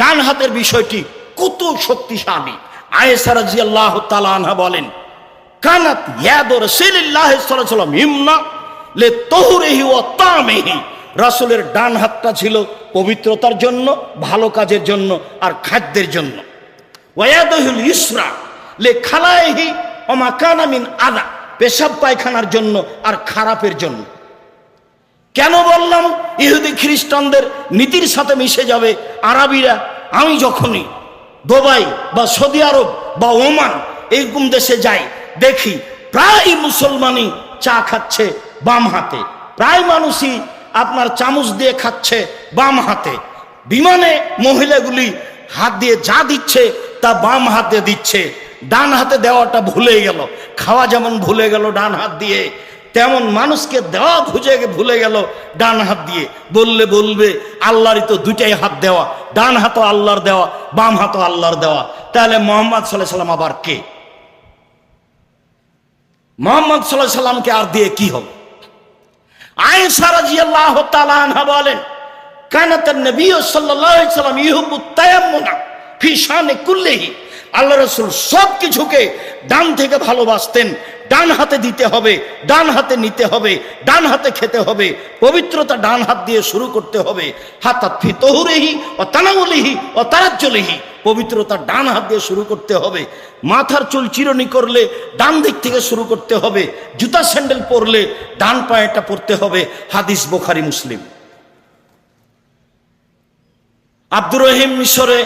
ডান হাতের বিষয়টি কত শক্তিশালী। আয়েসা রাদিয়াল্লাহু তাআলা আনহা বলেন, কানাত ইয়াদু রাসূলিল্লাহ সাল্লাল্লাহু আলাইহি ওয়াসাল্লাম ইমনা লে তহুরিহি ওয়া তামিহি। রাসূলের ডান হাতটা ছিল পবিত্রতার জন্য, ভালো কাজের জন্য আর খাদ্যের জন্য। ওয়াদাহুল ইসরা লে খালাইহি ওমা কানা মিন আদা। পেশাব পায়খানার জন্য আর খারাপের জন্য। কেন বললাম? ইহুদি খ্রিস্টানদের নীতির সাথে মিশে যাবে আরবিরা। আমি যখনই দুবাই বা সৌদি আরব বা ওমান এইরকম দেশে যাই, দেখি প্রায় মুসলমানই চা খাচ্ছে বাম হাতে। প্রায় মানুষই আপনার চামচ দিয়ে খাচ্ছে বাম হাতে। বিমানে মহিলাগুলি হাত দিয়ে যা দিচ্ছে তা বাম হাতে দিচ্ছে। ডান হাতে দেওয়াটা ভুলে গেল। খাওয়া যেমন ভুলে গেল ডান হাত দিয়ে। তেমন মানুষকে দেওয়া খুঁজে ভুলে গেল ডান হাত দিয়ে। বললে বলবে, আল্লাহরই তো দুইটাই হাত দেওয়া। ডান হাতও আল্লাহর দেওয়া, বাম হাতও আল্লাহর দেওয়া। তাহলে মোহাম্মদ সাল্লাহ সাল্লাম আবার কে? মোহাম্মদ সাল্লাহ সাল্লামকে আর দিয়ে কি হবে? আয়েশা রাদিয়াল্লাহু তাআলা বলেন, কানাত নবী আল্লাহ রাসূল ডান থেকে ভালোবাসতেন ডান হাতে দিতে হবে, ডান হাতে নিতে হবে, ডান হাতে খেতে হবে, পবিত্রতা ডান হাত দিয়ে শুরু করতে হবে। হাতাত ফি তহুরিহি, ও তানাউলিহি, ও তারাজ্জুলিহি। পবিত্রতা ডান হাত দিয়ে শুরু করতে হবে। মাথার চুল চিরনি করলে ডান দিক থেকে শুরু করতে হবে। জুতা স্যান্ডেল পরলে ডান পায়েটা পরতে হবে। হাদিস বোখারি, মুসলিম। আব্দুর রহিম মিশরে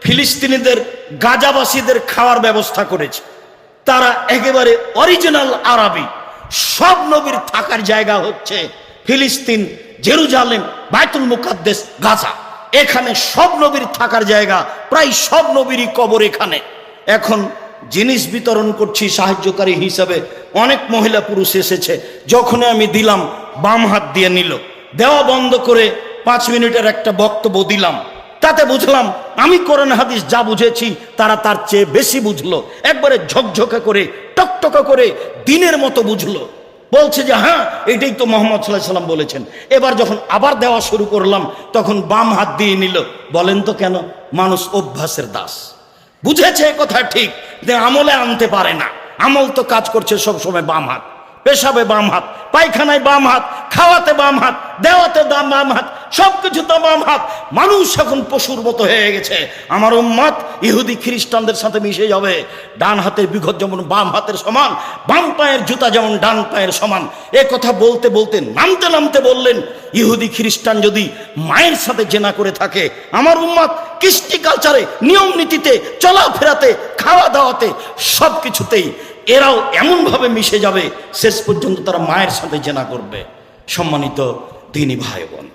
ফিলিস্তিনিদের গাজাবাসীদের খাওয়ার ব্যবস্থা করেছে। তারা একেবারে অরিজিনাল আরবি। সব নবীর থাকার জায়গা হচ্ছে ফিলিস্তিন, জেরুজালেম, বাইতুল মুকাদ্দেস, গাজা। এখানে সব নবীর থাকার জায়গা, প্রায় সব নবীরই কবর এখানে। এখন জিনিস বিতরণ করছি সাহায্যকারী হিসাবে। অনেক মহিলা পুরুষ এসেছে, যখনই আমি দিলাম, বাম হাত দিয়ে নিল। দেওয়া বন্ধ করে পাঁচ মিনিটের একটা বক্তব্য দিলাম। তাতে বুঝলাম, আমি কোরআন হাদিস যা বুঝেছি, তারা তার চেয়ে বেশি বুঝলো। একবারে ঝকঝকে করে, টকটকা করে দিনের মতো বুঝলো। বলছে যে হ্যাঁ এটাই তো মোহাম্মদ সাল্লাহ সাল্লাম বলেছেন। এবার যখন আবার দেওয়া শুরু করলাম, তখন বাম হাত দিয়ে নিল। বলেন তো কেন? মানুষ অভ্যাসের দাস। বুঝেছে কথা ঠিক, যে আমলে আনতে পারে না। আমল তো কাজ করছে সব সময় বাম হাত। পেশাবে বাম হাত, পায়খানায় বাম হাত, খাওয়াতে বাম হাত, দেওয়াতে বাম হাত। সবকিছু তো বাম হাত মানুষ এখন পশুর মতো হয়ে গেছে। আমার উম্মত, ইহুদি, খ্রিস্টানদের সাথে মিশে যাবে। ডান হাতের বিঘত যেমন, বাম হাতের সমান, বাম পায়ের জুতা যেমন, ডান পায়ের সমান। এ কথা বলতে বলতে, নামতে নামতে বললেন, ইহুদি, খ্রিস্টান যদি মায়ের সাথে জেনা করে থাকে, আমার উম্মত কৃষ্টি কালচারে, নিয়ম নীতিতে, চলাফেরাতে খাওয়া দাওয়াতে সব কিছুতেই এরাও এমনভাবে মিশে যাবে, শেষ পর্যন্ত তারা মায়ের সাথে জেনা করবে। সম্মানিত দিনী ভাই বোন